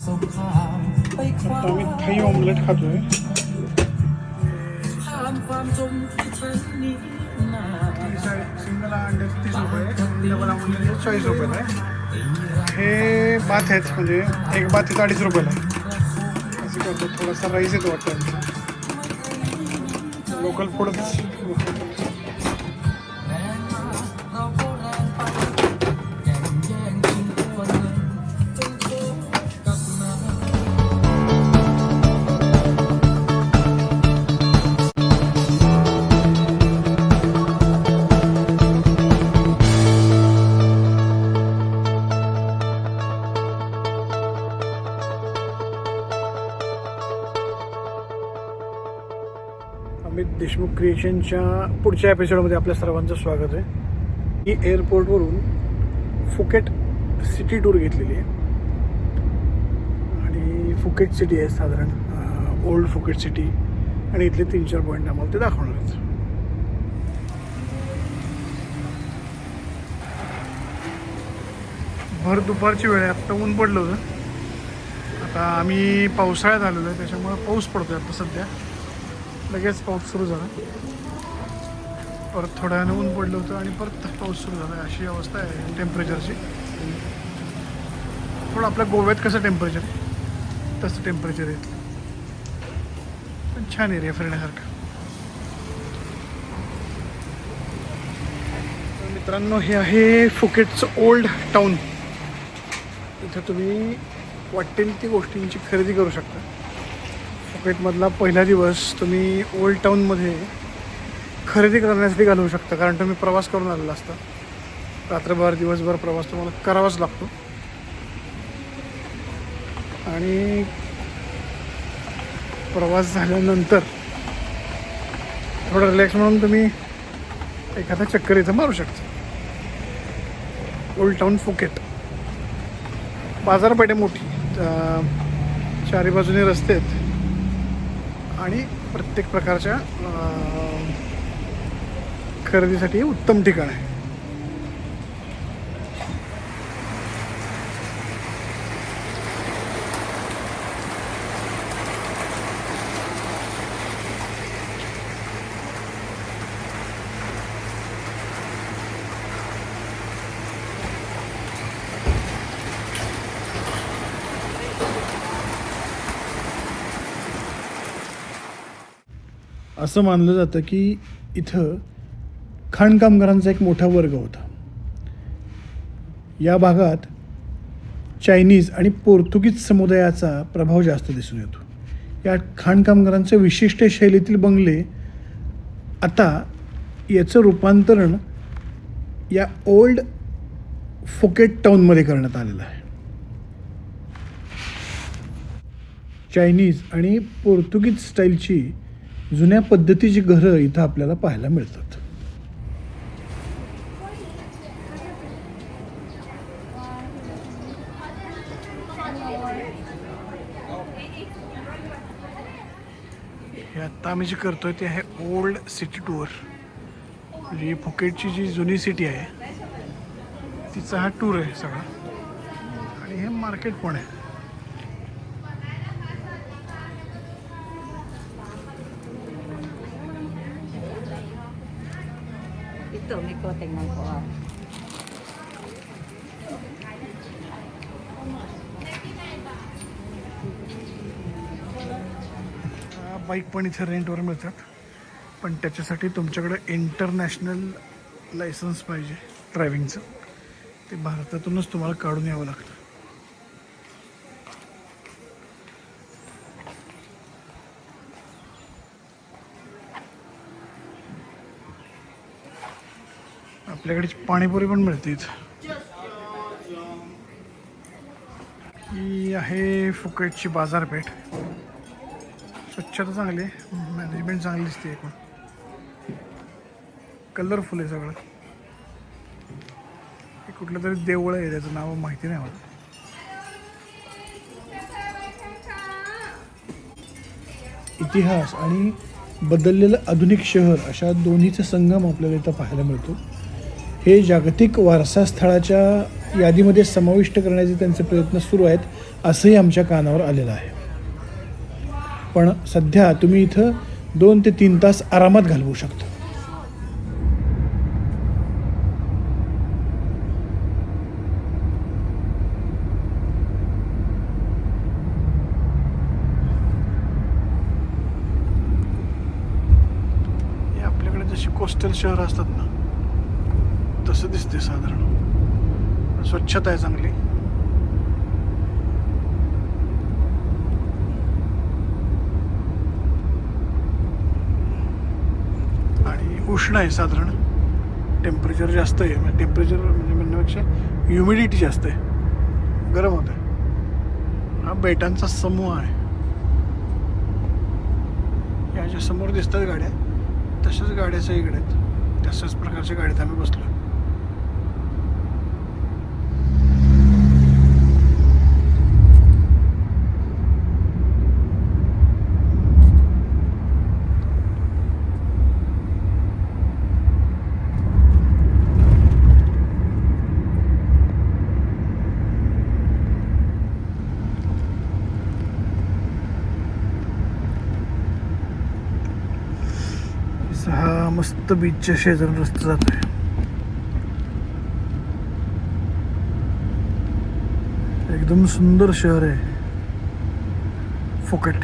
आता आम्ही दही ऑमलेट खातोय सिंगल अंडे तीस रुपये डबल चाळीस रुपयाला आहे हे भात आहेत म्हणजे एक भात आहे अडीच रुपयाला आहे असं करतो थोडासा राईस येतो वाटतं लोकल फूडच अमित देशमुख क्रिएशनच्या पुढच्या एपिसोडमध्ये आपल्या सर्वांचं स्वागत आहे. ही एअरपोर्टवरून फुकेट सिटी टूर घेतलेली आहे. आणि फुकेट सिटी आहे साधारण ओल्ड फुकेट सिटी आणि इथले तीन चार पॉईंट आम्हाला ते दाखवणार आहेत. भर दुपारची वेळ आहे. आत्ता ऊन पडलं होतं. आता आम्ही पावसाळ्यात आलेलो आहे. त्याच्यामुळे पाऊस पडतोय आता सध्या. लगेच पाऊस सुरू झाला. परत थोड्या ऊन पडलं होतं आणि परत पाऊस सुरू झाला. अशी अवस्था आहे टेम्परेचरची थोडं आपल्या गोव्यात कसं टेम्परेचर आहे तसं टेम्परेचर आहे पण छान एरिया फिरण्यासारखा. मित्रांनो हे आहे फुकेटचं ओल्ड टाऊन इथं तुम्ही वाटेल ती गोष्टींची खरेदी करू शकता. फुकेटमधला पहिला दिवस तुम्ही ओल्ड टाऊनमध्ये खरेदी करण्यासाठी घालवू शकता कारण तुम्ही प्रवास करून आलेला असता. रात्रभर दिवसभर प्रवास तुम्हाला करावाच लागतो. आणि प्रवास झाल्यानंतर थोडं रिलॅक्स म्हणून तुम्ही एखादा चक्कर इथं मारू शकता. ओल्ड टाऊन फुकेट बाजारपेठ आहे मोठी चारी बाजूने रस्ते आहेत. आणि प्रत्येक प्रकारच्या खरेदीसाठी उत्तम ठिकाण आहे. असं मानलं जातं की इथं खाणकामगारांचा एक मोठा वर्ग होता. या भागात चायनीज आणि पोर्तुगीज समुदायाचा प्रभाव जास्त दिसून येतो. या खाणकामगारांचे विशिष्ट शैलीतील बंगले आता याचं रूपांतरण या ओल्ड फुकेट टाऊनमध्ये करण्यात आलेलं आहे. चायनीज आणि पोर्तुगीज स्टाईलची जुन्या पद्धतीची घरं इथं आपल्याला पाहायला मिळतात. हे आत्ता आम्ही जे करतोय ते आहे ओल्ड सिटी टूर म्हणजे फुकेटची जी जुनी सिटी आहे तिचा हा टूर आहे सगळा. आणि हे मार्केट पण आहे. Ito, may ko, tingnan ko ah. Bike पण इथे रेंटवर मिळतात. पण त्याच्यासाठी तुमच्याकडं इंटरनॅशनल लायसन्स पाहिजे ड्रायव्हिंगचं ते भारतातूनच तुम्हाला काढून यावं लागतं. आपल्याकडे पाणीपुरी पण मिळते ही आहे फुकटची बाजारपेठ. स्वच्छता चांगली आहे. मॅनेजमेंट चांगली दिसते एकूण. कलरफुल आहे सगळं. हे कुठलं तरी देवळ आहे त्याचं नाव माहिती नाही मला. इतिहास आणि बदललेलं आधुनिक शहर अशा दोन्हीचा संगम आपल्याला इथं पाहायला मिळतो. हे जागतिक वारसा स्थळाच्या यादीमध्ये समाविष्ट करण्याचे त्यांचे प्रयत्न सुरू आहेत असंही आमच्या कानावर आलेलं आहे. पण सध्या तुम्ही इथं दोन ते तीन तास आरामात घालवू शकता. हे आपल्याकडे जशी कोस्टल शहर असतात ना दिसते साधारण. स्वच्छता आहे चांगली. आणि उष्ण आहे साधारण. टेम्परेचर जास्त आहे. म्हणजे टेम्परेचर म्हणजे म्हणण्यापेक्षा ह्युमिडिटी जास्त आहे. गरम होत आहे. हा बेटांचा समूह आहे. या ज्या समोर दिसतात गाड्या तशाच गाड्याच्या इकडे आहेत. तशाच प्रकारच्या गाडीत आम्ही बसलो हा मस्त बीचच्या शेजारून रस्ता जातोय. एकदम सुंदर शहर आहे. फुकट.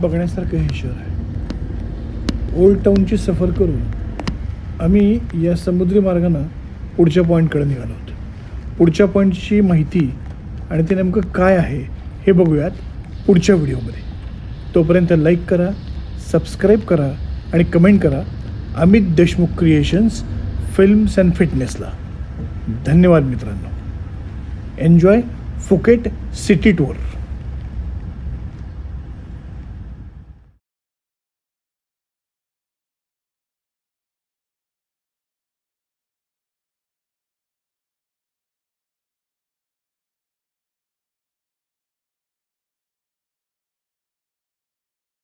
बघण्यासारखं हे शहर आहे. ओल्ड टाऊनची सफर करून आम्ही या समुद्री मार्गानं पुढच्या पॉईंटकडे निघालो होतो. पुढच्या पॉईंटची माहिती आणि ते नेमकं काय आहे हे बघूयात पुढच्या व्हिडिओमध्ये. तोपर्यंत लाईक करा सबस्क्राईब करा आणि कमेंट करा Amit Deshmukh creations films and फिटनेसला धन्यवाद मित्रांनो. Enjoy Phuket city tour.